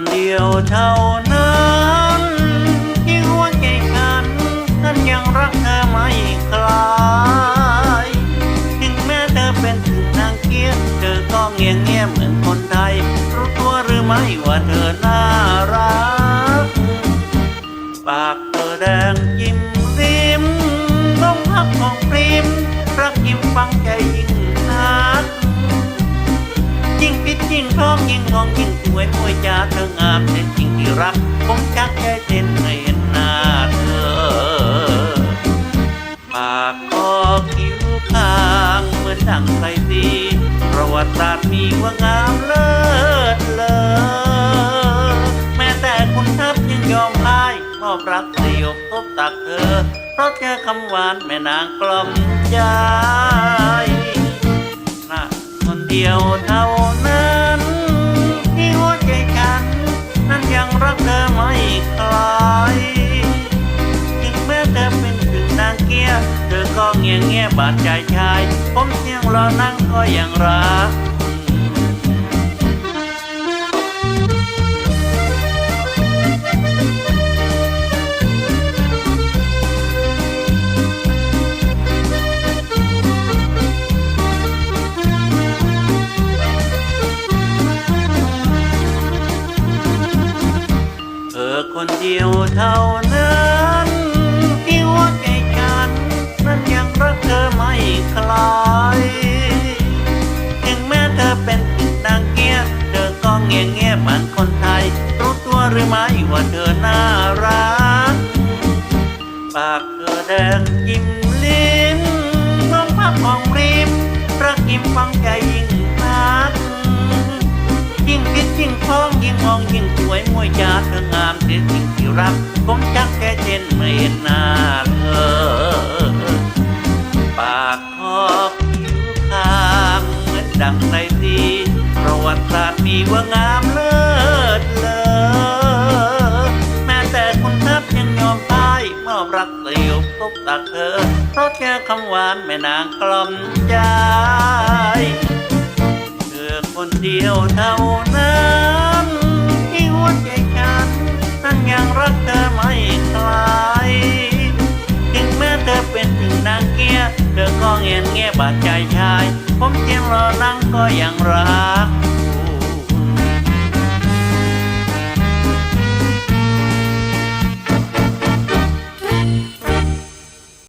นเดียวเท่านั้นที่หัวใจฉันนั้นยังรักเธอไม่คลายถึงแม้เธอเป็นถึงนางเกียรเธอก็เงียงเงียบเหมือนคนไทย รู้ตัวหรือไม่ว่าเธอน่า ยิ่งคิดยิ่งท้องยิ่งมองยิ่งสวยมวยจาเธองามเป็นจริงที่รัก ผมชักใจเต้นเมื่อเห็นหน้าเธอ ปากคอคิ้วข้างเหมือนดังใครดีประวัติศาสตร์มีว่างามเลิศเลอแม้แต่คุณทัพยังยอมพ่ายมอบรักสยบทบตักเธอ เพราะเจอคำหวานแม่นางกล่อมใจน่ะคนเดียวเท่านั้น เธอก็เงียงเงียบาดใจชาย ผมเสียงรอนั่งก็ยังรักเธอคนเดียวเท่านั้น เธอก็เงียงเงียมือนคนไทย รู้ตัวหรือไม่ว่าเธอน่ารัก ปากเธอแดงยิ้มลิ้มน้องพับของริมรักยิ้มฟังใจยิ่งนักยิ่งคิดยิ่งท้องยิ่งมองยิ่งสวยมวยจาเธองามเสียสิ่งที่รักผมชักแค่เช่นเมื่อเห็นหน้าเธอ รักสยบพบตักเธอ เพราะแค่คำหวานแม่นางกล่อมใจเธอคนเดียวเท่านั้นที่หัวใจฉันนั้นยังรักเธอไม่คลายถึงแม้เธอเป็นถึงนางเกียร์เธอก็เงียนเงียบบาดใจชาย ผมเพียงรอนั่งก็ยังรัก